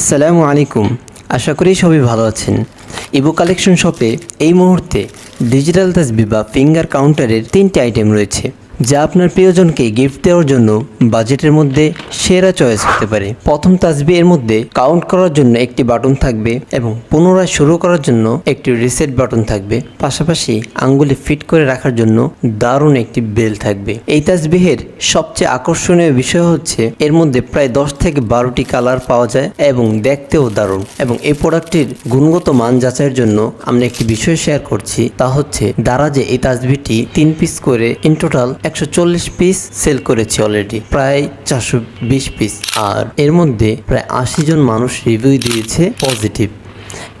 আসসালামু আলাইকুম। আশা করি সবাই ভালো আছেন। ইবো কালেকশন শপে এই মুহূর্তে ডিজিটাল তাসবি বা ফিঙ্গার কাউন্টারের তিনটি আইটেম রয়েছে। যা আপনার প্রিয়জনকে গিফট দেওয়ার জন্য বাজেটের মধ্যে সেরা চয়েস হতে পারে। প্রথম তাসবি এর মধ্যে কাউন্ট করার জন্য একটি বাটন থাকবে এবং পুনরায় শুরু করার জন্য একটি রিসেট বাটন থাকবে। পাশাপাশি আঙ্গুলে ফিট করে রাখার জন্য দারুণ একটি বেল থাকবে। এই তাসবিহের সবচেয়ে আকর্ষণীয় বিষয় হচ্ছে এর মধ্যে প্রায় দশ থেকে বারোটি কালার পাওয়া যায় এবং দেখতেও দারুণ। এবং এই প্রোডাক্টটির গুণগত মান যাচাইয়ের জন্য আমরা একটি বিষয় শেয়ার করছি, তা হচ্ছে দারাজে এই তাসবিটি তিন পিস করে ইন টোটাল একশো চল্লিশ পিস সেল করেছি অলরেডি প্রায় চারশো বিশ পিস আর এর মধ্যে প্রায় আশি জন মানুষ রিভিউ দিয়েছে পজিটিভ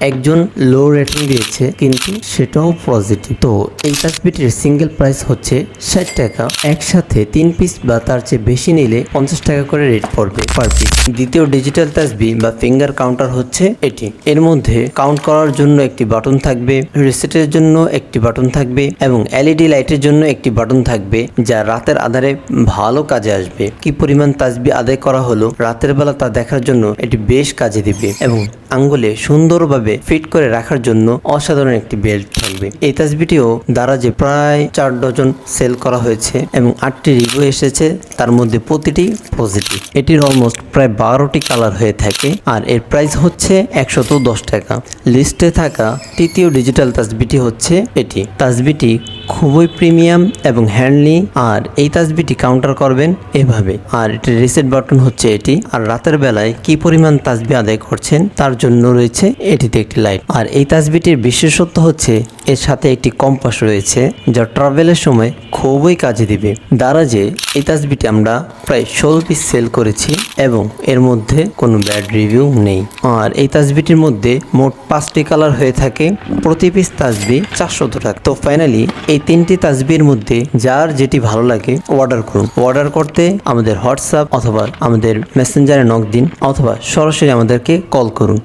একজন লো রেটিং দিয়েছে, কিন্তু সেটাও পজিটিভ তো এই তাসবিটির সিঙ্গেল প্রাইস হচ্ছে ষাট টাকা। একসাথে তিন পিস বা তার চেয়ে বেশি নিলে পঞ্চাশ টাকা করে রেট পড়বে পার পিস দ্বিতীয় ডিজিটাল তাসবি বা ফিঙ্গার কাউন্টার হচ্ছে এটি এর মধ্যে কাউন্ট করার জন্য একটি বাটন থাকবে রিসেটের জন্য একটি বাটন থাকবে এবং এলইডি লাইটের জন্য একটি বাটন থাকবে, যা রাতের আধারে ভালো কাজে আসবে। কি পরিমাণ তাসবি আদায় করা হলো রাতের বেলা তা দেখার জন্য এটি বেশ কাজে দিবে এবং আঙ্গুলে সুন্দরভাবে ফিট করে রাখার জন্য অসাধারণ একটি বেল্ট থাকবে। এই তাসবিটিও দ্বারা যে প্রায় চার ডজন সেল করা হয়েছে এবং আটটি রিভিউ এসেছে, তার মধ্যে প্রতিটি পজিটিভ এটির অলমোস্ট প্রায় বারোটি কালার হয়ে থাকে আর এর প্রাইস হচ্ছে একশত দশ টাকা। লিস্টে থাকা তৃতীয় ডিজিটাল তাসবিটি হচ্ছে এটি। তাসবিটি খুবই প্রিমিয়াম এবং হ্যান্ডলি। আর এই তাজবিটি কাউন্টার করবেন এভাবে। আর এটি রিসেট বাটন হচ্ছে এটি। আর রাতের বেলায় কি পরিমাণ তাজবি আদায় করছেন তার জন্য রয়েছে এটিতে একটি লাইট আর এই তাজবিটির বিশেষত্ব হচ্ছে এর সাথে একটি কম্পাস রয়েছে, যা ট্রাভেলের সময় খুবই কাজে দিবে। দারাজে এই তাসবিটি আমরা প্রায় ষোলো পিস সেল করেছি এবং এর মধ্যে কোনো ব্যাড রিভিউ নেই। আর এই তাসবিটির মধ্যে মোট পাঁচটি কালার হয়ে থাকে। প্রতি পিস তাসবি চারশো টাকা। তো ফাইনালি এই তিনটি তাসবির মধ্যে যার যেটি ভালো লাগে অর্ডার করুন। অর্ডার করতে আমাদের হোয়াটসঅ্যাপ অথবা আমাদের মেসেঞ্জারে নক দিন, অথবা সরাসরি আমাদেরকে কল করুন।